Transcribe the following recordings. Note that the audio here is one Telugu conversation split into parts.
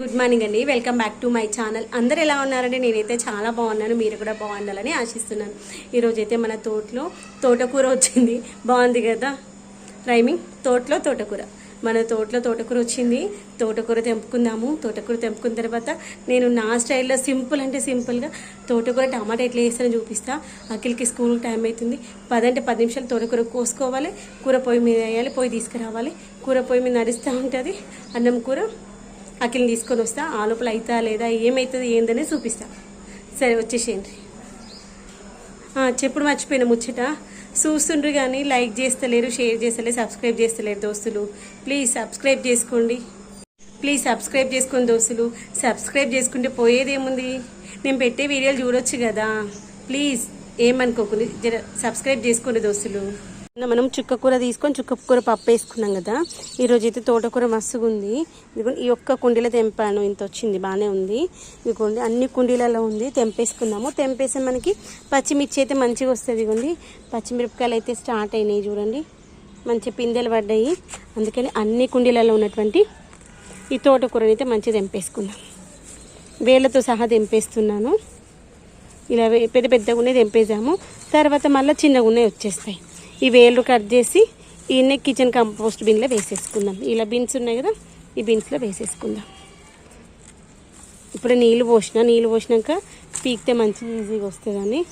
గుడ్ మార్నింగ్ అండి. Welcome back to my channel అందరు ఎలా ఉన్నారంటే నేనైతే చాలా బాగున్నాను. మీరు కూడా బాగుండాలని ఆశిస్తున్నాను. ఈరోజు అయితే మన తోటలో తోటకూర వచ్చింది. బాగుంది కదా? రైమింగ్ తోటలో తోటకూర. మన తోటలో తోటకూర వచ్చింది. తోటకూర తెంపుకుందాము. తోటకూర తెంపుకున్న తర్వాత నేను నా స్టైల్లో సింపుల్ అంటే సింపుల్గా తోటకూర టమాటా ఎట్లా వేస్తానో చూపిస్తా. అఖిల్కి స్కూల్ టైం అవుతుంది. పదంటే పది నిమిషాలు తోటకూర కోసుకోవాలి. కూర పొయ్యి మీద వేయాలి. పొయ్యి తీసుకురావాలి. కూర పొయ్యి మీద నడుస్తూ ఉంటుంది. అన్నం కూర అఖిల్ని తీసుకొని వస్తా ఆ లోపల అవుతా లేదా ఏమవుతుంది ఏందని చూపిస్తా. సరే వచ్చేసేయండి. చెప్పుడు మర్చిపోయిన ముచ్చట. చూస్తుండ్రు కానీ లైక్ చేస్తలేరు షేర్ చేస్తలేరు సబ్స్క్రైబ్ చేస్తలేరు దోస్తులు. ప్లీజ్ సబ్స్క్రైబ్ చేసుకోండి. ప్లీజ్ సబ్స్క్రైబ్ చేసుకోండి దోస్తులు. సబ్స్క్రైబ్ చేసుకుంటే పోయేదేముంది? నేను పెట్టే వీడియోలు చూడొచ్చు కదా. ప్లీజ్ ఏమనుకోకుండా జర సబ్స్క్రైబ్ చేసుకోండి దోస్తులు. మనం చుక్కకూర తీసుకొని చుక్కకూర పప్పు వేసుకున్నాం కదా. ఈరోజు అయితే తోటకూర మస్తుగా ఉంది ఇదిగోండి ఈ ఒక్క కుండీలో తెంపాను. ఇంత వచ్చింది బాగానే ఉంది. ఇదిగోండి అన్ని కుండీలలో ఉంది. తెంపేసుకున్నాము తెంపేసి మనకి పచ్చిమిర్చి అయితే మంచిగా వస్తుంది. ఇదిగోండి పచ్చిమిరపకాయలు అయితే స్టార్ట్ అయినాయి చూడండి. మంచి పిందెలు పడ్డాయి. అందుకని అన్ని కుండీలలో ఉన్నటువంటి ఈ తోటకూరని అయితే మంచిగా తెంపేసుకున్నాం వేళ్ళతో సహా తెంపేస్తున్నాను. ఇలా పెద్ద పెద్దగా ఉన్నాయి తెంపేసాము. తర్వాత మళ్ళీ చిన్నగా ఉన్నాయి వచ్చేస్తాయి. ఈ వేళ్ళు కట్ చేసి ఈయన కిచెన్ కంపోస్ట్ బిన్లో వేసేసుకుందాం. ఇలా బిన్స్ ఉన్నాయి కదా ఈ బిన్స్లో వేసేసుకుందాం. ఇప్పుడు నీళ్ళు పోసిన నీళ్ళు పోసినాక పీకితే మంచిగా ఈజీగా వస్తుందని.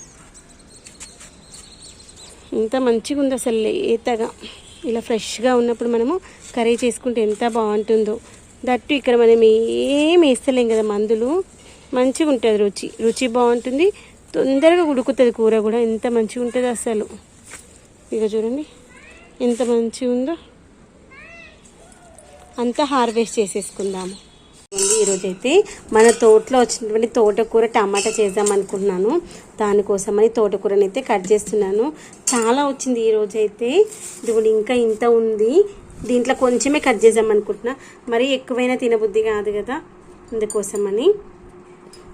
ఇంత మంచిగా ఉంది అసలు లేతగా. ఇలా ఫ్రెష్గా ఉన్నప్పుడు మనము కర్రీ చేసుకుంటే ఎంత బాగుంటుందో. దట్టు ఇక్కడ మనం ఏం వేస్తలేం కదా మందులు. మంచిగా ఉంటుంది రుచి. రుచి బాగుంటుంది. తొందరగా ఉడుకుతుంది కూర కూడా. ఎంత మంచిగా ఉంటుంది అసలు. ఇక చూడండి ఎంత మంచిగా ఉందో. అంతా హార్వెస్ట్ చేసేసుకుందాము. ఈరోజు అయితే మన తోటలో వచ్చినటువంటి తోటకూర టమాటా చేద్దాం అనుకుంటున్నాను. దానికోసమని తోటకూరని అయితే కట్ చేస్తున్నాను. చాలా వచ్చింది ఈరోజు అయితే ఇది కూడా ఇంకా ఇంత ఉంది. దీంట్లో కొంచెమే కట్ చేద్దాం అనుకుంటున్నా. మరీ ఎక్కువైనా తినబుద్ధి కాదు కదా. అందుకోసమని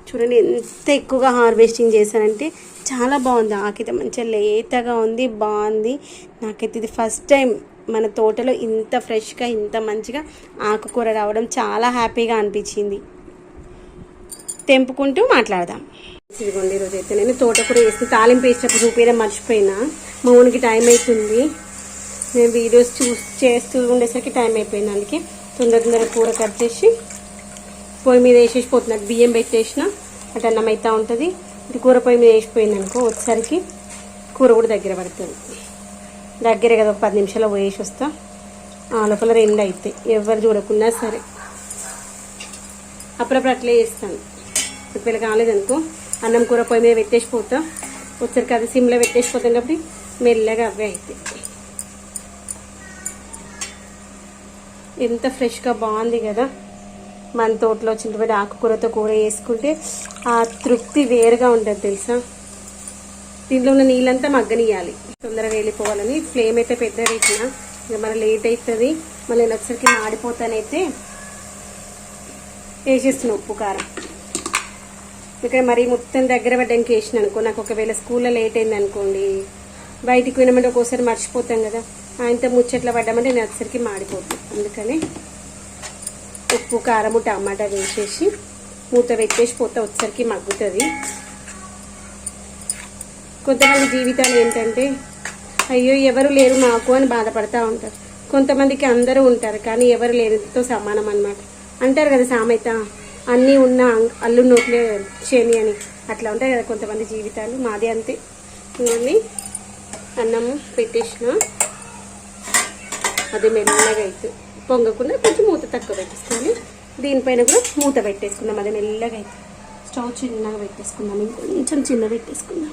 చూడండి ఎంత ఎక్కువగా హార్వెస్టింగ్ చేశానంటే చాలా బాగుంది. ఆకైతే మంచిగా లేతగా ఉంది బాగుంది. నాకైతే ఇది ఫస్ట్ టైం మన తోటలో ఇంత ఫ్రెష్గా ఇంత మంచిగా ఆకుకూర రావడం చాలా హ్యాపీగా అనిపించింది. తెంపుకుంటూ మాట్లాడదాం. ఇదిగోండి ఈరోజు అయితే నేను తోటకూర వేసి తాలింపు వేసినప్పుడు చూపించడం మర్చిపోయినా. మా ఊనికి టైం అవుతుంది నేను వీడియోస్ చూ చేస్తూ ఉండేసరికి టైం అయిపోయింది. అందుకే తొందర తొందర కూర కట్ చేసి పొయ్యి మీద వేసేసిపోతున్నాడు బియ్యం పెట్టేసిన అటు అన్నం అవుతూ ఉంటుంది. ఇటు కూర పొయ్యి మీద వేసిపోయింది అనుకో వచ్చేసరికి కూర కూడా దగ్గర పడుతుంది. దగ్గరే కదా ఒక పది నిమిషాలు పోయేసి వస్తా. ఆ లోపల రెండు అవుతాయి ఎవరు చూడకున్నా సరే. అప్పుడప్పుడు అట్లే చేస్తాను. ఒకవేళ కాలేదనుకో అన్నం కూర పొయ్యి మీద పెట్టేసిపోతా. వచ్చరికి అది సిమ్లో పెట్టేసిపోతాం కాబట్టి మెల్లగా అవే అవుతాయి ఎంత ఫ్రెష్గా బాగుంది కదా. మన తోటలో వచ్చినటువంటి ఆకుకూరతో కూర వేసుకుంటే ఆ తృప్తి వేరుగా ఉంటుంది తెలుసా? దీంట్లో ఉన్న నీళ్ళంతా మగ్గనియాలి తొందరగా వెళ్ళిపోవాలని ఫ్లేమ్ అయితే పెద్ద పెట్టిన ఇక మన లేట్ అవుతుంది మళ్ళీ నేను వచ్చరికి మాడిపోతానైతే వేసేస్తున్నా ఉప్పు కారం. ఇక్కడ మరి మొత్తం దగ్గర పడ్డానికి వేసిన అనుకో నాకు ఒకవేళ స్కూల్లో లేట్ అయింది అనుకోండి బయటికి వినమంటే ఒక్కోసారి మర్చిపోతాం కదా. ఆయనతో ముచ్చట్ల పడ్డామంటే నేను వచ్చరికి మాడిపోతాను అందుకని ఉప్పు కారము టమాటా వేసేసి మూత పెట్టేసి పోతే వచ్చరికి మగ్గుతుంది. కొంతమంది జీవితాలు ఏంటంటే అయ్యో ఎవరు లేరు మాకు అని బాధపడతా ఉంటారు. కొంతమందికి అందరూ ఉంటారు కానీ ఎవరు లేరుతో సమానం అన్నమాట. అంటారు కదా సామెత అన్నీ ఉన్న అల్లు నోట్లే చేని అని. అట్లా ఉంటాయి కదా కొంతమంది జీవితాలు. మాది అంతే. ఇవన్నీ అన్నం పెట్టేసిన. అది మెల్లగా అయితే పొంగకుండా కొంచెం మూత తక్కువ పెట్టేసుకోవాలి దీనిపైన కూడా మూత పెట్టేసుకుందాం. అది మెల్లగా అయితే స్టవ్ చిన్నగా పెట్టేసుకుందాం. ఇంకొంచెం చిన్న పెట్టేసుకుందాం.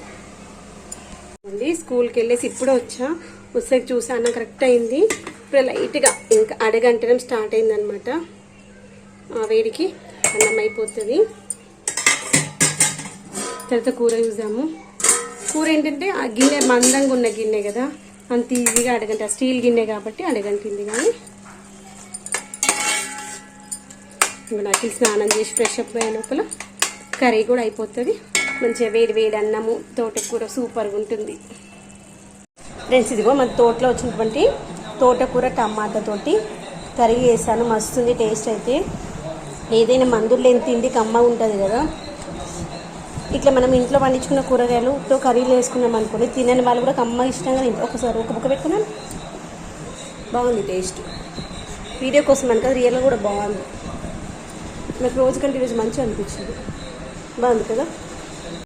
అండి స్కూల్కి వెళ్ళేసి ఇప్పుడు వచ్చా. వచ్చాక చూసాను కరెక్ట్ అయింది. ఇప్పుడు లైట్గా ఇంకా అడగంటడం స్టార్ట్ అయిందనమాట ఆ వేడికి అన్నం అయిపోతుంది. తర్వాత కూర చూసాము. కూర ఏంటంటే ఆ గిన్నె మందంగా ఉన్న గిన్నె కదా. అంత ఈజీగా అడగంట స్టీల్ గిన్నె కాబట్టి అడగంటింది కానీ ఇప్పుడు నాకు స్నానం చేసి ఫ్రెష్ అప్ అయ్యే లోపల కర్రీ కూడా అయిపోతుంది. మంచిగా వేడి వేడి అన్నము తోటకూర సూపర్గా ఉంటుంది. ఫ్రెండ్స్ ఇదిగో మన తోటలో వచ్చినటువంటి తోటకూర టమాటా తోటి కర్రీ చేశాను. మస్తుంది టేస్ట్ అయితే. ఏదైనా మందులు లేని తిండి కమ్మ ఉంటుంది కదా. ఇట్లా మనం ఇంట్లో పండించుకున్న కూరగాయలు కూరగాయలుతో కర్రీలు వేసుకున్నాం అనుకోండి తినని వాళ్ళు కూడా కమ్మ ఇష్టంగా తింటారు. ఒకసారి ఒక బుక్క పెట్టుకున్నాను. బాగుంది టేస్ట్ వీడియో కోసం అనుకో రియల్గా కూడా బాగుంది. నాకు రోజు కంటే ఈరోజు మంచిగా అనిపించింది. బాగుంది కదా?